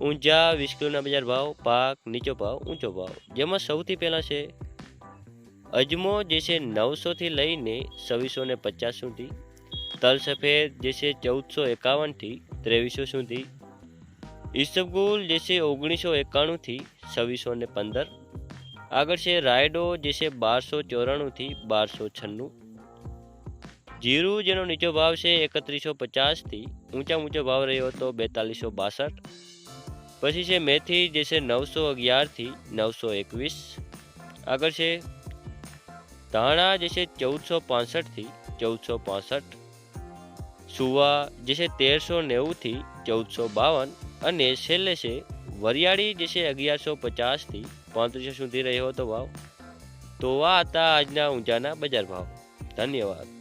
ઊંચા વીસ બજાર ભાવ, પાક, નીચો ભાવ, ઊંચો ભાવ. જેમાં સૌથી પહેલાં છે, અજમો જે છે નવસોથી લઈને છવ્વીસો ને પચાસ સુધી, તલ સફેદ જે છે ચૌદસો એકાવનથી ત્રેવીસો સુધી, ઈસબગુલ જે છે ઓગણીસો એકાણુંથી છવ્વીસો ને પંદર, આગળ છે રાયડો જે છે બારસો ચોરાણુંથી બારસો છન્નું, જીરું જેનો નીચો ભાવ છે એકત્રીસો પચાસથી ઊંચા ઊંચો ભાવ રહ્યો હતો બેતાલીસો બાસઠ પછી છે મેથી જે છે નવસો અગિયારથી નવસો એકવીસ. આગળ છે ધાણા જે છે ચૌદસો પાસઠથી ચૌદસો પાસઠ. સુવા જે છે તેરસો નેવુંથી ચૌદસો બાવન. અને છેલ્લે છે વરિયાળી જે છે અગિયારસો પચાસથી પાંત્રીસો સુધી રહ્યો હતો ભાવ. તો આ હતા આજના ઊંચાના બજાર ભાવ. ધન્યવાદ.